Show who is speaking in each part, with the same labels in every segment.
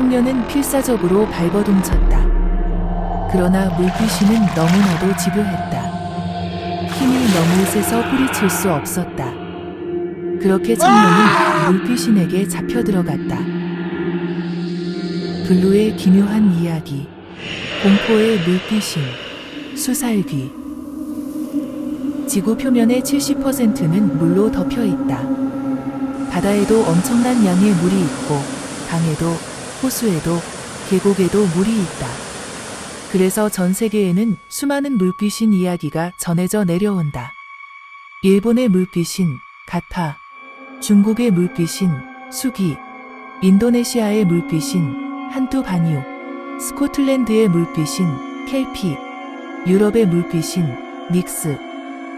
Speaker 1: 청년은 필사적으로 발버둥쳤다. 그러나 물귀신은 너무나도 집요했다. 힘이 너무 세서 뿌리칠 수 없었다. 그렇게 청년은 물귀신에게 잡혀 들어갔다. 블루의 기묘한 이야기, 공포의 물귀신, 수살귀. 지구 표면의 70%는 물로 덮여 있다. 바다에도 엄청난 양의 물이 있고, 강에도, 호수에도, 계곡에도 물이 있다. 그래서 전 세계에는 수많은 물귀신 이야기가 전해져 내려온다. 일본의 물귀신, 가파, 중국의 물귀신, 수기, 인도네시아의 물귀신, 한투 바니우, 스코틀랜드의 물귀신, 켈피, 유럽의 물귀신, 닉스,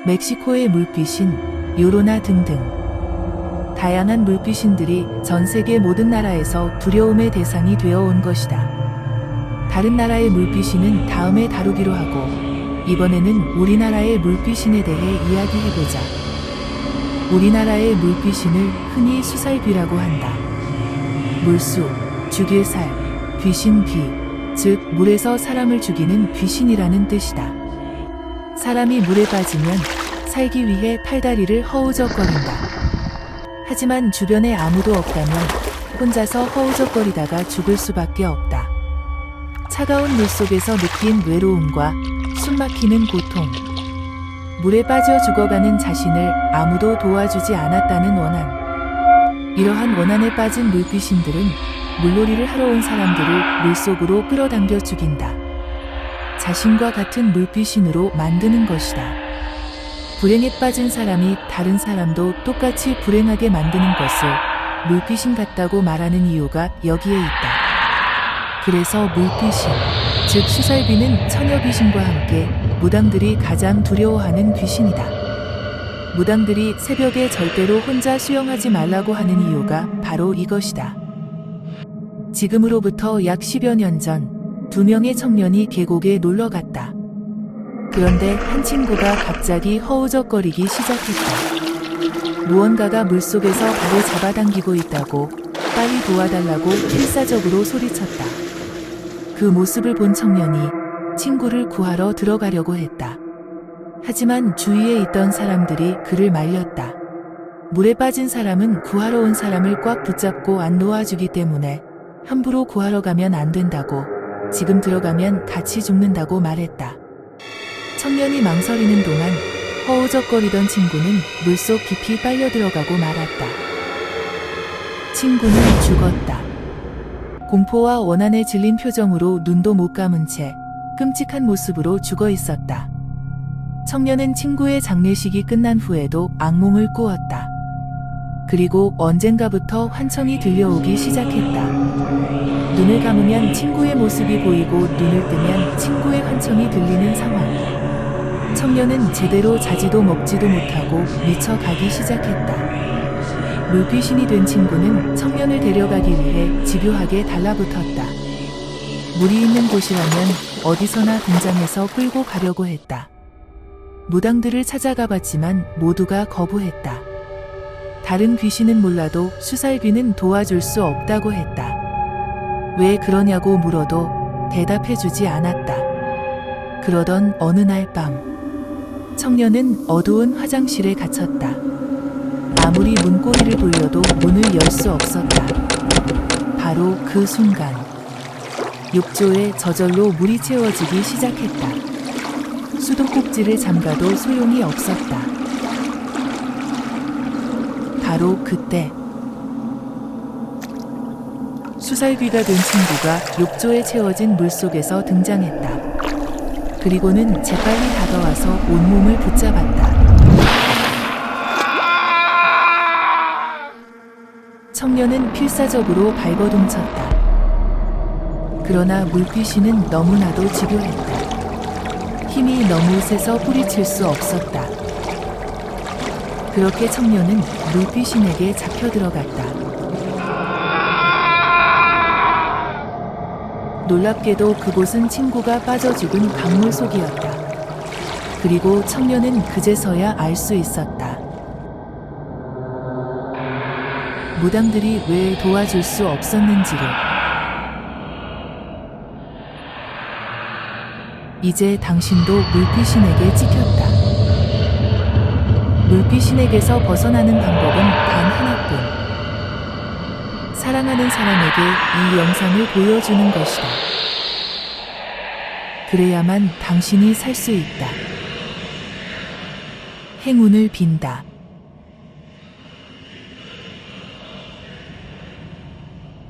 Speaker 1: 멕시코의 물귀신, 요로나 등등. 다양한 물귀신들이 전 세계 모든 나라에서 두려움의 대상이 되어 온 것이다. 다른 나라의 물귀신은 다음에 다루기로 하고, 이번에는 우리나라의 물귀신에 대해 이야기해보자. 우리나라의 물귀신을 흔히 수살귀라고 한다. 물수, 죽일 살, 귀신 귀, 즉 물에서 사람을 죽이는 귀신이라는 뜻이다. 사람이 물에 빠지면 살기 위해 팔다리를 허우적거린다. 하지만 주변에 아무도 없다면 혼자서 허우적거리다가 죽을 수밖에 없다. 차가운 물 속에서 느낀 외로움과 숨 막히는 고통, 물에 빠져 죽어가는 자신을 아무도 도와주지 않았다는 원한. 이러한 원한에 빠진 물귀신들은 물놀이를 하러 온 사람들을 물속으로 끌어당겨 죽인다. 자신과 같은 물귀신으로 만드는 것이다. 불행에 빠진 사람이 다른 사람도 똑같이 불행하게 만드는 것을 물귀신 같다고 말하는 이유가 여기에 있다. 그래서 물귀신, 즉 수살귀는 처녀 귀신과 함께 무당들이 가장 두려워하는 귀신이다. 무당들이 새벽에 절대로 혼자 수영하지 말라고 하는 이유가 바로 이것이다. 지금으로부터 약 10여 년 전, 두 명의 청년이 계곡에 놀러 갔다. 그런데 한 친구가 갑자기 허우적거리기 시작했다. 무언가가 물속에서 발을 잡아당기고 있다고 빨리 도와달라고 필사적으로 소리쳤다. 그 모습을 본 청년이 친구를 구하러 들어가려고 했다. 하지만 주위에 있던 사람들이 그를 말렸다. 물에 빠진 사람은 구하러 온 사람을 꽉 붙잡고 안 놓아주기 때문에 함부로 구하러 가면 안 된다고 지금 들어가면 같이 죽는다고 말했다. 청년이 망설이는 동안 허우적거리던 친구는 물속 깊이 빨려 들어가고 말았다. 친구는 죽었다. 공포와 원한에 질린 표정으로 눈도 못 감은 채 끔찍한 모습으로 죽어 있었다. 청년은 친구의 장례식이 끝난 후에도 악몽을 꾸었다. 그리고 언젠가부터 환청이 들려오기 시작했다. 눈을 감으면 친구의 모습이 보이고 눈을 뜨면 친구의 환청이 들리는 상황. 청년은 제대로 자지도 먹지도 못하고 미쳐 가기 시작했다. 물귀신이 된 친구는 청년을 데려가기 위해 집요하게 달라붙었다. 물이 있는 곳이라면 어디서나 등장해서 끌고 가려고 했다. 무당들을 찾아가 봤지만 모두가 거부했다. 다른 귀신은 몰라도 수살귀는 도와줄 수 없다고 했다. 왜 그러냐고 물어도 대답해주지 않았다. 그러던 어느 날 밤, 청년은 어두운 화장실에 갇혔다. 아무리 문고리를 돌려도 문을 열 수 없었다. 바로 그 순간, 욕조에 저절로 물이 채워지기 시작했다. 수도꼭지를 잠가도 소용이 없었다. 바로 그때 수살귀가 된 친구가 욕조에 채워진 물 속에서 등장했다. 그리고는 재빨리 다가와서 온몸을 붙잡았다. 청년은 필사적으로 발버둥쳤다. 그러나 물귀신은 너무나도 집요했다. 힘이 너무 세서 뿌리칠 수 없었다. 그렇게 청년은 루피신에게 잡혀 들어갔다. 놀랍게도 그곳은 친구가 빠져 죽은 강물 속이었다. 그리고 청년은 그제서야 알 수 있었다. 무당들이 왜 도와줄 수 없었는지를. 이제 당신도 물피신에게 찍혔다. 물귀신에게서 벗어나는 방법은 단 하나뿐. 사랑하는 사람에게 이 영상을 보여주는 것이다. 그래야만 당신이 살 수 있다. 행운을 빈다.